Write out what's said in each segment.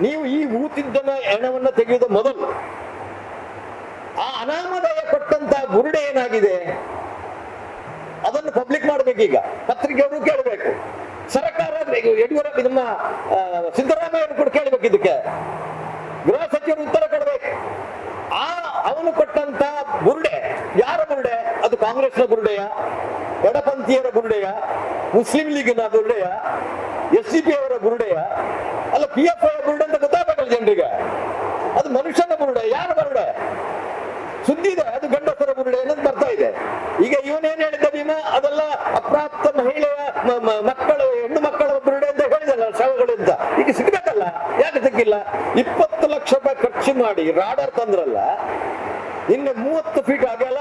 ನೀವು ಈ ಊತಿದ್ದನ ಹೆಣವನ್ನ ತೆಗೆಯುವ ಮೊದಲು. ಆ ಅನಾಮಧೇಯ ಕೊಟ್ಟಂತ ಬುರುಡೆ ಏನಾಗಿದೆ? ಅದನ್ನು ಪಬ್ಲಿಕ್ ಮಾಡಬೇಕೀಗ. ಪತ್ರಿಕೆಯವರು ಕೇಳಬೇಕು. ಸರ್ಕಾರ ಯಡಿಯೂರಪ್ಪ ನಮ್ಮ ಸಿದ್ದರಾಮಯ್ಯ ಕೂಡ ಕೇಳಬೇಕು ಇದಕ್ಕೆ. ಗೃಹ ಸಚಿವರು ಉತ್ತರ ಕೊಡಬೇಕು. ಆ, ಅವನು ಕೊಟ್ಟಂತ ಬುರುಡೆ ಯಾರ ಬುರುಡೆ ಅದು ಕಾಂಗ್ರೆಸ್ನ ಬುರುಡೆಯ ಎಡಪಂಥೀಯರ ಗುರುಡೆಯ, ಮುಸ್ಲಿಂ ಲೀಗ್ನ ಗುರುಡೆಯ, ಎಸ್ ಸಿ ಪಿ ಅವರ ಗುರುಡೆಯ, ಅಲ್ಲ ಪಿ ಎಫ್ ಐ ಗುರುಡೆ ಅಂತ ಗೊತ್ತಾಗಬೇಕಲ್ಲ ಜನರಿಗೆ. ಅದು ಮನುಷ್ಯನ ಗುರುಡೆ, ಯಾರ ಬುರುಡೆ ಸುದ್ದಿ ಇದೆ, ಅದು ಗಂಡಸರ ಗುರುಡೆ ಅನ್ನೋದು ಬರ್ತಾ ಇದೆ. ಈಗ ಇವನೇನ್ ಹೇಳಿದ್ದ ಭೀಮ? ಅದೆಲ್ಲ ಅಪ್ರಾಪ್ತ ಮಹಿಳೆಯ ಮಕ್ಕಳು, ಹೆಣ್ಣು ಮಕ್ಕಳ ಗುರುಡೆ ಅಂತ ಹೇಳಿದಲ್ಲ ಶವಗಳು ಈಗ ಸಿಗ್ಬೇಕಲ್ಲ? ಯಾಕೆ ಸಿಕ್ಕಿಲ್ಲ? ಇಪ್ಪತ್ತು ಲಕ್ಷ ರೂಪಾಯಿ ಖರ್ಚು ಮಾಡಿ, ರಾಡರ್ ತಂದ್ರಲ್ಲ, ನಿನ್ನೆ ಮೂವತ್ತು ಫೀಟ್ ಆಗಲ್ಲ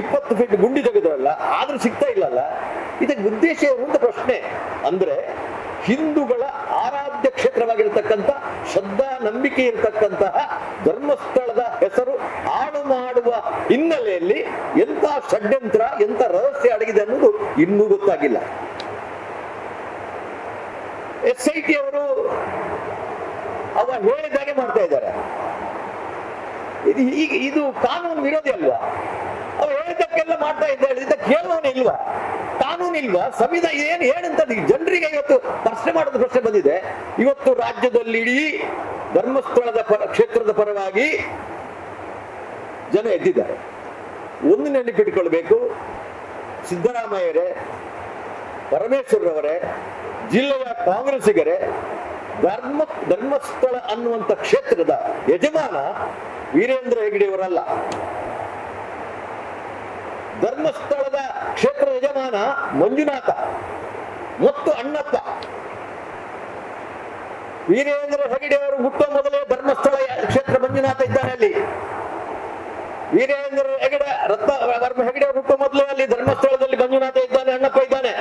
ಇಪ್ಪತ್ತು ಫೀಟ್ ಗುಂಡಿ ತೆಗೆದ್ರಲ್ಲ, ಆದ್ರೂ ಸಿಗ್ತಾ ಇಲ್ಲಲ್ಲ. ಇದಕ್ಕೆ ಉದ್ದೇಶ ಏನು ಅಂತ ಪ್ರಶ್ನೆ. ಅಂದ್ರೆ ಹಿಂದೂಗಳ ಆರಾಧ್ಯ ಕ್ಷೇತ್ರವಾಗಿರ್ತಕ್ಕಂಥ, ಶ್ರದ್ಧಾ ನಂಬಿಕೆ ಇರತಕ್ಕಂತಹ ಧರ್ಮಸ್ಥಳದ ಹೆಸರು ಹಾಳು ಮಾಡುವ ಹಿನ್ನೆಲೆಯಲ್ಲಿ ಎಂತ ಷಡ್ಯಂತ್ರ ಎಂತ ರಹಸ್ಯ ಅಡಗಿದೆ ಅನ್ನೋದು ಇನ್ನೂ ಗೊತ್ತಾಗಿಲ್ಲ. ಎಸ್ ಐ ಅವರು ಅವ ಹೇಳಿದಾಗೆ ಮಾಡ್ತಾ ಇದ್ದಾರೆ. ಇದು ಈಗ ಇದು ಕಾನೂನು ವಿರೋಧಿ ಅಲ್ವಾ? ಅವ್ರು ಹೇಳಿದ್ದಕ್ಕೆಲ್ಲ ಮಾಡ್ತಾ ಇದ್ದ ಹೇಳಿದ್ದ ಕೇಳುವವನು ಇಲ್ವಾ? ಕಾನೂನು ಇಲ್ವಾ? ಸಂವಿಧಾನ ಏನು ಏನಂತ ಜನರಿಗೆ ಇವತ್ತು ಪ್ರಶ್ನೆ ಮಾಡೋದು ಪ್ರಶ್ನೆ ಬಂದಿದೆ. ಇವತ್ತು ರಾಜ್ಯದಲ್ಲಿ ಇಡೀ ಧರ್ಮಸ್ಥಳದ ಪರ, ಕ್ಷೇತ್ರದ ಪರವಾಗಿ ಜನ ಎದ್ದಿದ್ದಾರೆ. ಒಂದು ನೆನಪಿಟ್ಕೊಳ್ಬೇಕು ಸಿದ್ದರಾಮಯ್ಯರೇ, ಪರಮೇಶ್ವರರವರೇ, ಜಿಲ್ಲೆಯ ಕಾಂಗ್ರೆಸ್ಸಿಗರೇ, ಧರ್ಮ, ಧರ್ಮಸ್ಥಳ ಅನ್ನುವಂತ ಕ್ಷೇತ್ರದ ಯಜಮಾನ ವೀರೇಂದ್ರ ಹೆಗಡೆಯವರಲ್ಲ ಧರ್ಮಸ್ಥಳದ ಕ್ಷೇತ್ರ ಯಜಮಾನ ಮಂಜುನಾಥ, ಮತ್ತು ಅಣ್ಣಪ್ಪ. ವೀರೇಂದ್ರ ಹೆಗಡೆ ಅವರು ಹುಟ್ಟುವ ಮೊದಲೇ ಧರ್ಮಸ್ಥಳ ಕ್ಷೇತ್ರ ಮಂಜುನಾಥ ಇದ್ದಾರೆ ಅಲ್ಲಿ. ವೀರೇಂದ್ರ ಹೆಗಡೆ ರತ್ನ ಧರ್ಮ ಹೆಗಡೆ ಹುಟ್ಟುವ ಮೊದಲೇ ಅಲ್ಲಿ ಧರ್ಮಸ್ಥಳದಲ್ಲಿ ಮಂಜುನಾಥ ಇದ್ದಾನೆ, ಅಣ್ಣಪ್ಪ ಇದ್ದಾನೆ.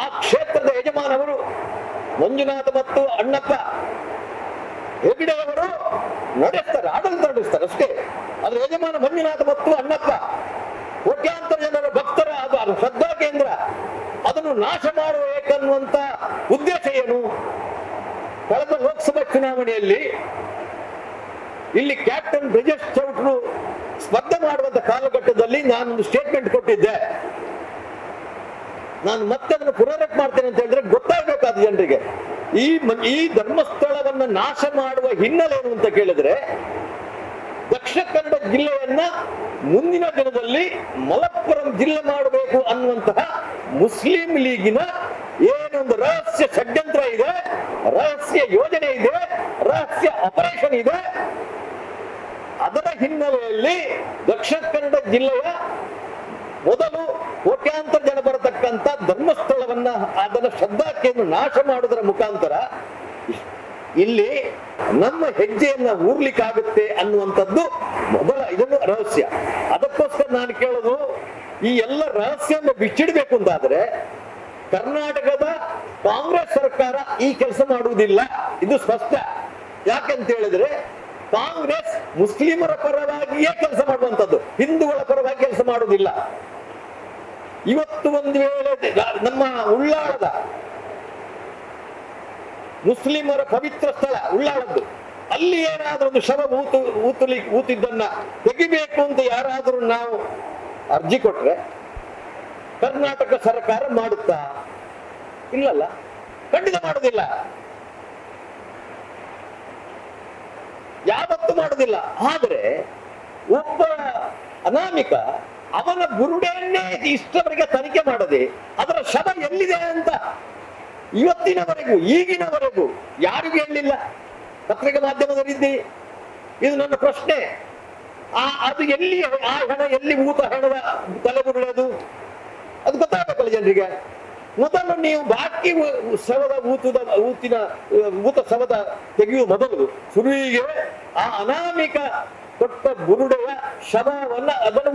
ಆ ಕ್ಷೇತ್ರದ ಯಜಮಾನವರು ಮಂಜುನಾಥ ಮತ್ತು ಅಣ್ಣಪ್ಪ. ಹೆಗಡೆಯವರು ನಡೆಸ್ತಾರೆ, ಆಡಳಿತ ನಡೆಸ್ತಾರೆ ಅಷ್ಟೇ. ಅದ್ರ ಯಜಮಾನ ಮಂಜುನಾಥ ಮತ್ತು ಅಣ್ಣಪ್ಪ, ಕೋಟ್ಯಾಂತರ ಜನರ ಭಕ್ತರ ಅದು ಅದು ಶ್ರದ್ಧಾ ಕೇಂದ್ರ, ಅದನ್ನು ನಾಶ ಮಾಡಬೇಕನ್ನುವಂತ ಉದ್ದೇಶ ಏನು? ಕಳೆದ ಲೋಕಸಭಾ ಚುನಾವಣೆಯಲ್ಲಿ ಇಲ್ಲಿ ಕ್ಯಾಪ್ಟನ್ ಬ್ರಿಜೇಶ್ ಚೌಟ್ರು ಸ್ಪರ್ಧೆ ಮಾಡುವಂತ ಕಾಲಘಟ್ಟದಲ್ಲಿ ನಾನೊಂದು ಸ್ಟೇಟ್ಮೆಂಟ್ ಕೊಟ್ಟಿದ್ದೆ. ನಾನು ಮತ್ತೆ ಅದನ್ನು ಪುನರಕ್ ಮಾಡ್ತೇನೆ ಅಂತ ಹೇಳಿದ್ರೆ ಗೊತ್ತಾಗಬೇಕಾದ ಜನರಿಗೆ. ಈ ಈ ಧರ್ಮಸ್ಥಳವನ್ನ ನಾಶ ಮಾಡುವ ಹಿನ್ನೆಲೆ ಏನು ಅಂತ ಕೇಳಿದ್ರೆ, ದಕ್ಷಿಣ ಕನ್ನಡ ಜಿಲ್ಲೆಯನ್ನ ಮುಂದಿನ ದಿನದಲ್ಲಿ ಮಲಪ್ಪುರಂ ಜಿಲ್ಲೆ ಮಾಡಬೇಕು ಅನ್ನುವಂತಹ ಮುಸ್ಲಿಂ ಲೀಗಿನ ಏನೊಂದು ರಹಸ್ಯ ಷಡ್ಯಂತ್ರ ಇದೆ, ರಹಸ್ಯ ಯೋಜನೆ ಇದೆ, ರಹಸ್ಯ ಆಪರೇಷನ್ ಇದೆ. ಅದರ ಹಿನ್ನೆಲೆಯಲ್ಲಿ ದಕ್ಷಿಣ ಕನ್ನಡ ಜಿಲ್ಲೆಯ ಮೊದಲು ಕೋಟ್ಯಾಂತರ ಜನ ಬರತಕ್ಕಂತ ಧರ್ಮಸ್ಥಳವನ್ನ ಅದನ್ನ ಶ್ರದ್ಧಾಕೆಯನ್ನು ನಾಶ ಮಾಡುವುದರ ಮುಖಾಂತರ ಇಲ್ಲಿ ನಮ್ಮ ಹೆಜ್ಜೆಯನ್ನ ಊರ್ಲಿಕ್ಕಾಗುತ್ತೆ ಅನ್ನುವಂಥದ್ದು ಮೊದಲ ಇದೊಂದು ರಹಸ್ಯ. ಅದಕ್ಕೋಸ್ಕರ ನಾನು ಕೇಳೋದು, ಈ ಎಲ್ಲ ರಹಸ್ಯವನ್ನು ಬಿಚ್ಚಿಡಬೇಕು ಅಂತಾದ್ರೆ ಕರ್ನಾಟಕದ ಕಾಂಗ್ರೆಸ್ ಸರ್ಕಾರ ಈ ಕೆಲಸ ಮಾಡುವುದಿಲ್ಲ. ಇದು ಸ್ಪಷ್ಟ. ಯಾಕಂತ ಹೇಳಿದ್ರೆ ಕಾಂಗ್ರೆಸ್ ಮುಸ್ಲಿಮರ ಪರವಾಗಿಯೇ ಕೆಲಸ ಮಾಡುವಂಥದ್ದು. ಹಿಂದೂಗಳ ಪರವಾಗಿ ಕೆಲಸ ಮಾಡುವುದಿಲ್ಲ. ಇವತ್ತು ಒಂದು ವೇಳೆ ನಮ್ಮ ಉಳ್ಳಾಳದ ಮುಸ್ಲಿಮರ ಪವಿತ್ರ ಸ್ಥಳ ಉಳ್ಳಾಳದ್ದು. ಅಲ್ಲಿ ಏನಾದ್ರೂ ಒಂದು ಶವ ಊತು, ಊತಲಿ, ಊತಿದ್ದನ್ನ ತೆಗಿಬೇಕು ಅಂತ ಯಾರಾದರೂ ನಾವು ಅರ್ಜಿ ಕೊಟ್ರೆ ಕರ್ನಾಟಕ ಸರ್ಕಾರ ಮಾಡುತ್ತಾ? ಇಲ್ಲಲ್ಲ. ಖಂಡಿತ ಮಾಡುದಿಲ್ಲ ಮಾಡುದಿಲ್ಲ ಆದ್ರೆ ಒಬ್ಬ ಅನಾಮಿಕ ಅವನ ಬುರುಡೆಯನ್ನೇ ಇಷ್ಟವರೆಗೆ ತನಿಖೆ ಮಾಡದೆ ಅದರ ಶಬ ಎಲ್ಲಿದೆ ಅಂತ ಇವತ್ತಿನವರೆಗೂ, ಈಗಿನವರೆಗೂ ಯಾರಿಗೂ ಹೇಳಲಿಲ್ಲ ಪತ್ರಿಕಾ ಮಾಧ್ಯಮದಲ್ಲಿದ್ದಿ? ಇದು ನನ್ನ ಪ್ರಶ್ನೆ. ಆ, ಅದು ಎಲ್ಲಿ, ಆ ಹಣ ಎಲ್ಲಿ ಊತ ಹಣದ ತಲೆಗುರುಳದು ಅದು ಗೊತ್ತಾಗಬೇಕಲ್ಲ ಜನರಿಗೆ. ಮೊದಲು ನೀವು ಬಾಕಿ ಶವದ ಊತದ, ಊತಿನ, ಊತ ಶವದ ತೆಗೆಯುವ ಮೊದಲು ಶುರುವಿಗೆ ಆ ಅನಾಮಿಕ ಕೊಟ್ಟ ಬುರುಡೆಯ ಶವವನ್ನ ಅದನ್ನು